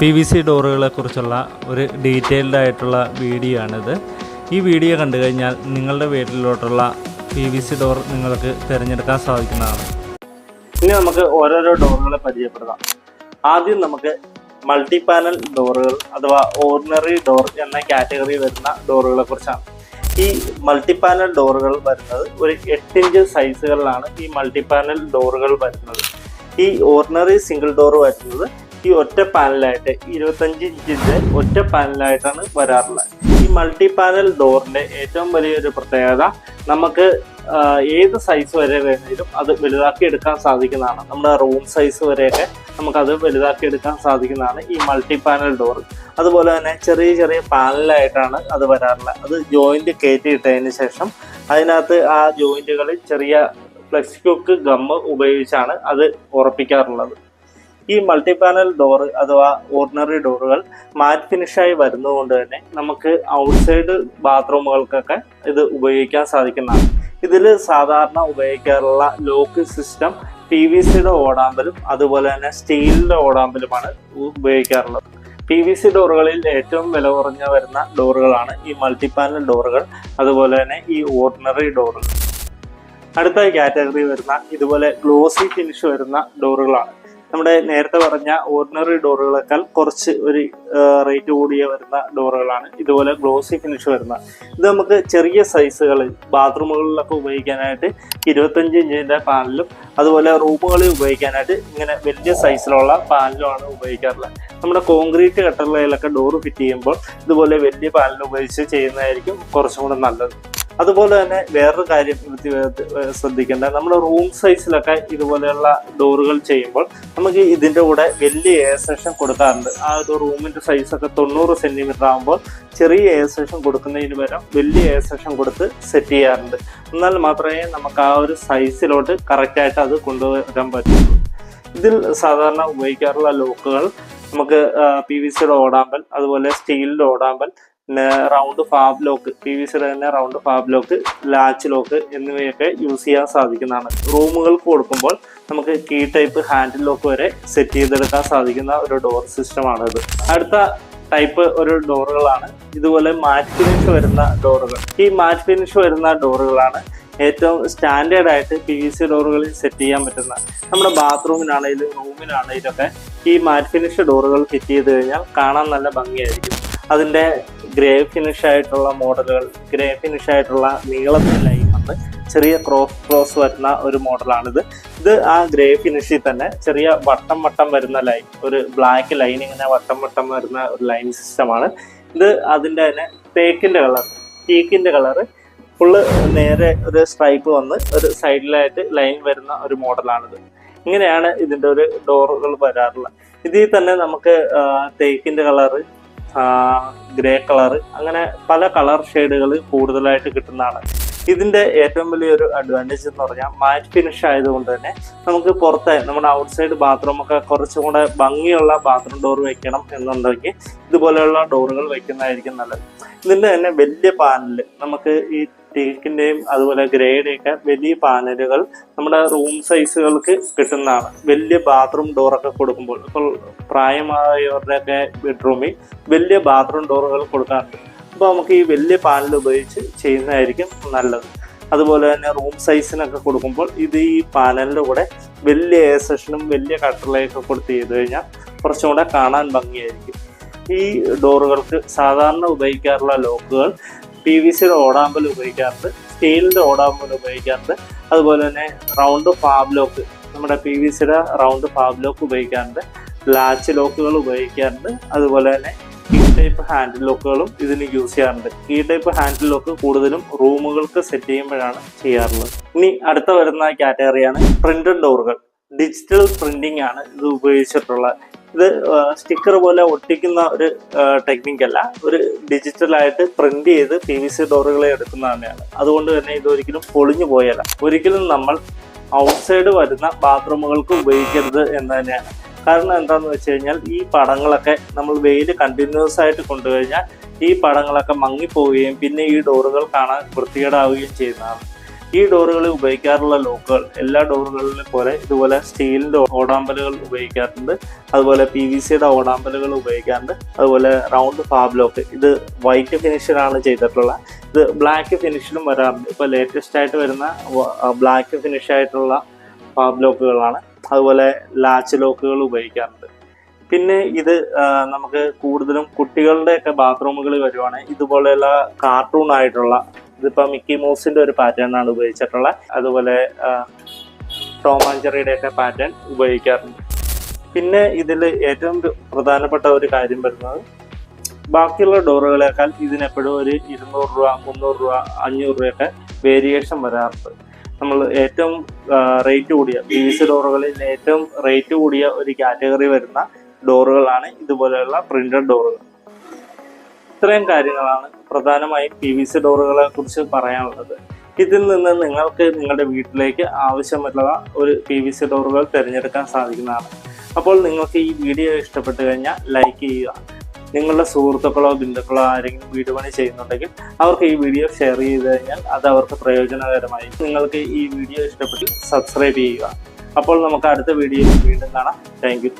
P V C ഡോറുകളെ കുറിച്ചുള്ള ഒരു detailed ആയിട്ടുള്ള വീഡിയോ ആണിത് ഈ വീഡിയോ കണ്ടു കഴിഞ്ഞാൽ നിങ്ങളുടെ വീട്ടിലോട്ടുള്ള പി വി സി ഡോർ നിങ്ങൾക്ക് തിരഞ്ഞെടുക്കാൻ സാധിക്കുന്നതാണ്. ഇനി നമുക്ക് ഓരോരോ ഡോറുകളെ പരിചയപ്പെടുത്താം. ആദ്യം നമുക്ക് മൾട്ടി പാനൽ ഡോറുകൾ അഥവാ ഓർഡിനറി ഡോർ എന്ന കാറ്റഗറി വരുന്ന ഡോറുകളെ കുറിച്ചാണ് ഈ മൾട്ടി പാനൽ ഡോറുകൾ വരുന്നത് ഒരു എട്ടിഞ്ച് സൈസുകളിലാണ് ഈ മൾട്ടി പാനൽ ഡോറുകൾ വരുന്നത്. ഈ ഓർഡിനറി സിംഗിൾ ഡോർ വരുന്നത് ഈ ഒറ്റ പാനലായിട്ട് ഇരുപത്തഞ്ച് ഇഞ്ചിന്റെ ഒറ്റ പാനലായിട്ടാണ് വരാറുള്ളത്. ഈ മൾട്ടി പാനൽ ഡോറിന്റെ ഏറ്റവും വലിയൊരു പ്രത്യേകത നമുക്ക് ഏത് സൈസ് വരെ വേണമെങ്കിലും അത് വലുതാക്കി എടുക്കാൻ സാധിക്കുന്നതാണ്. നമ്മുടെ റൂം സൈസ് വരെയൊക്കെ നമുക്കത് വലുതാക്കി എടുക്കാൻ സാധിക്കുന്നതാണ് ഈ മൾട്ടി പാനൽ ഡോർ അതുപോലെ തന്നെ ചെറിയ ചെറിയ പാനലായിട്ടാണ് അത് വരാറുള്ളത്. അത് ജോയിന്റ് കയറ്റിയിട്ടതിന് ശേഷം അതിനകത്ത് ആ ജോയിന്റുകളിൽ ചെറിയ ഫ്ലെക്സ് കുക്ക് ഗമ്മ് ഉപയോഗിച്ചാണ് അത് ഉറപ്പിക്കാറുള്ളത്. ഈ മൾട്ടി പാനൽ ഡോർ അഥവാ ഓർഡിനറി ഡോറുകൾ മാറ്റ് ഫിനിഷായി വരുന്നതുകൊണ്ട് തന്നെ നമുക്ക് ഔട്ട്സൈഡ് ബാത്റൂമുകൾക്കൊക്കെ ഇത് ഉപയോഗിക്കാൻ സാധിക്കുന്നതാണ്. ഇതിൽ സാധാരണ ഉപയോഗിക്കാറുള്ള ലോക്ക് സിസ്റ്റം പി വി സിയുടെ ഓടാമ്പലും അതുപോലെ തന്നെ സ്റ്റീലിന്റെ ഓടാമ്പലുമാണ് ഉപയോഗിക്കാറുള്ളത്. പി വി സി ഡോറുകളിൽ ഏറ്റവും വില കുറഞ്ഞ വരുന്ന ഡോറുകളാണ് ഈ മൾട്ടി പാനൽ ഡോറുകൾ അതുപോലെ തന്നെ ഈ ഓർഡിനറി ഡോറുകൾ അടുത്ത കാറ്റഗറി വരുന്ന ഇതുപോലെ ഗ്ലോസി ഫിനിഷ് വരുന്ന ഡോറുകളാണ് നമ്മുടെ നേരത്തെ പറഞ്ഞ ഓർഡിനറി ഡോറുകളെക്കാൾ കുറച്ച് ഒരു റേറ്റ് കൂടിയ വരുന്ന ഡോറുകളാണ് ഇതുപോലെ ഗ്ലോസി ഫിനിഷ് വരുന്ന. ഇത് നമുക്ക് ചെറിയ സൈസുകളിൽ ബാത്റൂമുകളിലൊക്കെ ഉപയോഗിക്കാനായിട്ട് ഇരുപത്തഞ്ച് ഇഞ്ചിന്റെ പാനലും അതുപോലെ റൂമുകളിൽ ഉപയോഗിക്കാനായിട്ട് ഇങ്ങനെ വലിയ സൈസിലുള്ള പാനലുമാണ് ഉപയോഗിക്കാറുള്ളത്. നമ്മുടെ കോൺക്രീറ്റ് കട്ടറുകളിലൊക്കെ ഡോറ് ഫിറ്റ് ചെയ്യുമ്പോൾ ഇതുപോലെ വലിയ പാനൽ ഉപയോഗിച്ച് ചെയ്യുന്നതായിരിക്കും കുറച്ചും കൂടെ നല്ലത്. അതുപോലെ തന്നെ വേറൊരു കാര്യം ശ്രദ്ധിക്കേണ്ട. നമ്മൾ റൂം സൈസിലൊക്കെ ഇതുപോലെയുള്ള ഡോറുകൾ ചെയ്യുമ്പോൾ നമുക്ക് ഇതിന്റെ കൂടെ വലിയ എയർ സെഷൻ കൊടുക്കാറുണ്ട്. ആ ഒരു റൂമിന്റെ സൈസൊക്കെ തൊണ്ണൂറ് സെന്റിമീറ്റർ ആകുമ്പോൾ ചെറിയ എയർ സെഷൻ കൊടുക്കുന്നതിന് പകരം വലിയ എയർ സെഷൻ കൊടുത്ത് സെറ്റ് ചെയ്യാറുണ്ട്. എന്നാൽ മാത്രമേ നമുക്ക് ആ ഒരു സൈസിലോട്ട് കറക്റ്റായിട്ട് അത് കൊണ്ടുവരാൻ പറ്റുള്ളൂ. ഇതിൽ സാധാരണ ഉപയോഗിക്കാറുള്ള ലോക്കുകൾ നമുക്ക് പി വി സിയുടെ ഓടാമ്പൽ അതുപോലെ സ്റ്റീലിന്റെ ഓടാമ്പൽ round fab lock P V സിയുടെ തന്നെ round fab lock latch lock എന്നിവയൊക്കെ യൂസ് ചെയ്യാൻ സാധിക്കുന്നതാണ്. റൂമുകൾക്ക് കൊടുക്കുമ്പോൾ നമുക്ക് കീ ടൈപ്പ് ഹാൻഡിൽ ലോക്ക് വരെ സെറ്റ് ചെയ്തെടുക്കാൻ സാധിക്കുന്ന ഒരു ഡോർ സിസ്റ്റമാണിത് അടുത്ത ടൈപ്പ് ഒരു ഡോറുകളാണ് ഇതുപോലെ മാറ്റ് ഫിനിഷ് വരുന്ന ഡോറുകൾ ഈ മാറ്റ് ഫിനിഷ് വരുന്ന ഡോറുകളാണ് ഏറ്റവും സ്റ്റാൻഡേർഡ് ആയിട്ട് പി വി സി ഡോറുകളിൽ സെറ്റ് ചെയ്യാൻ പറ്റുന്ന. നമ്മുടെ ബാത്റൂമിനാണെങ്കിലും റൂമിനാണെങ്കിലും ഒക്കെ ഈ മാറ്റ് ഫിനിഷ് ഡോറുകൾ ഫിറ്റ് ചെയ്ത് കഴിഞ്ഞാൽ കാണാൻ നല്ല ഭംഗിയായിരിക്കും. അതിന്റെ ഗ്രേ ഫിനിഷ് ആയിട്ടുള്ള മോഡലുകൾ ഗ്രേ ഫിനിഷ് ആയിട്ടുള്ള നീളത്തിൽ ലൈൻ വന്ന് ചെറിയ ക്രോസ് ക്രോസ് വരുന്ന ഒരു മോഡലാണിത് ഇത് ആ ഗ്രേ ഫിനിഷിൽ തന്നെ ചെറിയ വട്ടം വട്ടം വരുന്ന ലൈൻ ഒരു ബ്ലാക്ക് ലൈൻ ഇങ്ങനെ വട്ടം വട്ടം വരുന്ന ഒരു ലൈൻ സിസ്റ്റമാണ് ഇത് അതിന്റെ തന്നെ തേക്കിന്റെ കളർ തേക്കിന്റെ കളറ് ഫുള്ള് നേരെ ഒരു സ്ട്രൈപ്പ് വന്ന് ഒരു സൈഡിലായിട്ട് ലൈൻ വരുന്ന ഒരു മോഡലാണിത് ഇങ്ങനെയാണ് ഇതിന്റെ ഒരു ഡോറുകൾ വരാറുള്ളത്. ഇതിൽ തന്നെ നമുക്ക് തേക്കിന്റെ കളറ് ഗ്രേ കളർ അങ്ങനെ പല കളർ ഷെയ്ഡുകൾ കൂടുതലായിട്ട് കിട്ടുന്നതാണ്. ഇതിന്റെ ഏറ്റവും വലിയൊരു അഡ്വാന്റേജ് എന്ന് പറഞ്ഞാൽ മാറ്റ് ഫിനിഷ് ആയതുകൊണ്ട് തന്നെ നമുക്ക് പുറത്തെ നമ്മുടെ ഔട്ട്സൈഡ് ബാത്റൂം ഒക്കെ കുറച്ചും കൂടെ ഭംഗിയുള്ള ബാത്റൂം ഡോർ വെക്കണം എന്നുണ്ടെങ്കിൽ ഇതുപോലെയുള്ള ഡോറുകൾ വെക്കുന്നതായിരിക്കും നല്ലത്. ഇതിന്റെ തന്നെ വലിയ പാനൽ നമുക്ക് ഈ ടീക്കിന്റെയും അതുപോലെ ഗ്രേഡൊക്കെ വലിയ പാനലുകൾ നമ്മുടെ റൂം സൈസുകൾക്ക് കിട്ടുന്നതാണ്. വലിയ ബാത്റൂം ഡോറൊക്കെ കൊടുക്കുമ്പോൾ ഇപ്പോൾ പ്രായമായവരുടെയൊക്കെ ബെഡ്റൂമിൽ വലിയ ബാത്റൂം ഡോറുകൾ കൊടുക്കാറുണ്ട്. അപ്പോൾ നമുക്ക് ഈ വലിയ പാനൽ ഉപയോഗിച്ച് ചെയ്യുന്നതായിരിക്കും നല്ലത്. അതുപോലെ തന്നെ റൂം സൈസിനൊക്കെ കൊടുക്കുമ്പോൾ ഇത് ഈ പാനലിന്റെ കൂടെ വലിയ എയർ സെഷനും വലിയ കട്ടറിലൊക്കെ കൊടുത്ത് ചെയ്ത് കഴിഞ്ഞാൽ കുറച്ചും കൂടെ കാണാൻ ഭംഗിയായിരിക്കും. ഈ ഡോറുകൾക്ക് സാധാരണ ഉപയോഗിക്കാറുള്ള ലോക്കുകൾ പി വി സിയുടെ ഓടാമ്പൽ ഉപയോഗിക്കാറുണ്ട് സ്റ്റീലിന്റെ ഓടാമ്പൽ ഉപയോഗിക്കാറുണ്ട് അതുപോലെ തന്നെ റൗണ്ട് ഫാബ് ലോക്ക് നമ്മുടെ പി വി സിയുടെ റൗണ്ട് ഫാബ് ലോക്ക് ഉപയോഗിക്കാറുണ്ട് ലാച്ച് ലോക്കുകൾ ഉപയോഗിക്കാറുണ്ട് അതുപോലെ തന്നെ ടൈപ്പ് ഹാൻഡിൽ ലോക്കുകളും ഇതിന് യൂസ് ചെയ്യാറുണ്ട്. കീ ടൈപ്പ് ഹാൻഡിൽ ലോക്ക് കൂടുതലും റൂമുകൾക്ക് സെറ്റ് ചെയ്യുമ്പോഴാണ് ചെയ്യാറുള്ളത്. ഇനി അടുത്ത വരുന്ന കാറ്റഗറിയാണ് പ്രിന്റഡ് ഡോറുകൾ ഡിജിറ്റൽ പ്രിന്റിംഗ് ആണ് ഇത് ഉപയോഗിച്ചിട്ടുള്ളത്. ഇത് സ്റ്റിക്കർ പോലെ ഒട്ടിക്കുന്ന ഒരു ടെക്നിക്ക് അല്ല. ഒരു ഡിജിറ്റലായിട്ട് പ്രിന്റ് ചെയ്ത് പി വി സി ഡോറുകളെ എടുക്കുന്ന തന്നെയാണ്. അതുകൊണ്ട് തന്നെ ഇത് ഒരിക്കലും പൊളിഞ്ഞു പോയല്ല. ഒരിക്കലും നമ്മൾ ഔട്ട്സൈഡ് വരുന്ന ബാത്റൂമുകൾക്ക് ഉപയോഗിക്കരുത് എന്ന് തന്നെയാണ്. കാരണം എന്താണെന്ന് വെച്ച് കഴിഞ്ഞാൽ ഈ പടങ്ങളൊക്കെ നമ്മൾ വെയിൽ കണ്ടിന്യൂസ് ആയിട്ട് കൊണ്ടുകഴിഞ്ഞാൽ ഈ പടങ്ങളൊക്കെ മങ്ങിപ്പോവുകയും പിന്നെ ഈ ഡോറുകൾ കാണാൻ വൃത്തികേടാവുകയും ചെയ്യുന്നതാണ്. ഈ ഡോറുകളിൽ ഉപയോഗിക്കാറുള്ള ലോക്കുകൾ എല്ലാ ഡോറുകളിലും പോലെ ഇതുപോലെ സ്റ്റീലിന്റെ ഓടാമ്പലുകൾ ഉപയോഗിക്കാറുണ്ട്. അതുപോലെ പി വി സിയുടെ ഓടാമ്പലുകൾ ഉപയോഗിക്കാറുണ്ട്. അതുപോലെ റൗണ്ട് ഫാബ് ലോക്ക്. ഇത് വൈറ്റ് ഫിനിഷിലാണ് ചെയ്തിട്ടുള്ളത് ഇത് ബ്ലാക്ക് ഫിനിഷിലും വരാറുണ്ട്. ഇപ്പോൾ ലേറ്റസ്റ്റ് ആയിട്ട് വരുന്ന ബ്ലാക്ക് ഫിനിഷായിട്ടുള്ള ഫാബ് ലോക്കുകളാണ്. അതുപോലെ ലാച്ച് ലോക്കുകൾ ഉപയോഗിക്കാറുണ്ട്. പിന്നെ ഇത് നമുക്ക് കൂടുതലും കുട്ടികളുടെയൊക്കെ ബാത്റൂമുകളിൽ വരുവാണെങ്കിൽ ഇതുപോലെയുള്ള കാർട്ടൂൺ ആയിട്ടുള്ള ഇതിപ്പോൾ മിക്കി മൗസിന്റെ ഒരു പാറ്റേൺ ആണ് ഉപയോഗിച്ചിട്ടുള്ളത് അതുപോലെ ടോമാഞ്ചറിയുടെ ഒക്കെ പാറ്റേൺ ഉപയോഗിക്കാറുണ്ട്. പിന്നെ ഇതിൽ ഏറ്റവും പ്രധാനപ്പെട്ട ഒരു കാര്യം വരുന്നത് ബാക്കിയുള്ള ഡോറുകളേക്കാൾ ഇതിനെപ്പോഴും ഒരു ഇരുന്നൂറ് രൂപ മുന്നൂറ് രൂപ അഞ്ഞൂറ് രൂപയൊക്കെ വേരിയേഷൻ വരാറുണ്ട്. നമ്മൾ ഏറ്റവും റേറ്റ് കൂടിയ പി വി സി ഡോറുകളിൽ ഏറ്റവും റേറ്റ് കൂടിയ ഒരു കാറ്റഗറി വരുന്ന ഡോറുകളാണ് ഇതുപോലെയുള്ള പ്രിന്റഡ് ഡോറുകൾ. ഇത്രയും കാര്യങ്ങളാണ് പ്രധാനമായും പി വി സി ഡോറുകളെ കുറിച്ച് പറയാനുള്ളത്. ഇതിൽ നിന്ന് നിങ്ങൾക്ക് നിങ്ങളുടെ വീട്ടിലേക്ക് ആവശ്യമുള്ള ഒരു പി വി സി ഡോറുകൾ തിരഞ്ഞെടുക്കാൻ സാധിക്കുന്നതാണ്. അപ്പോൾ നിങ്ങൾക്ക് ഈ വീഡിയോ ഇഷ്ടപ്പെട്ടു കഴിഞ്ഞാൽ ലൈക്ക് ചെയ്യുക. നിങ്ങളുടെ സുഹൃത്തുക്കളോ ബന്ധുക്കളോ ആരെങ്കിലും വീട് പണി ചെയ്യുന്നുണ്ടെങ്കിൽ അവർക്ക് ഈ വീഡിയോ ഷെയർ ചെയ്ത് കഴിഞ്ഞാൽ അത് അവർക്ക് പ്രയോജനകരമായി. നിങ്ങൾക്ക് ഈ വീഡിയോ ഇഷ്ടപ്പെട്ട് സബ്സ്ക്രൈബ് ചെയ്യുക. അപ്പോൾ നമുക്ക് അടുത്ത വീഡിയോയിൽ വീണ്ടും കാണാം. താങ്ക്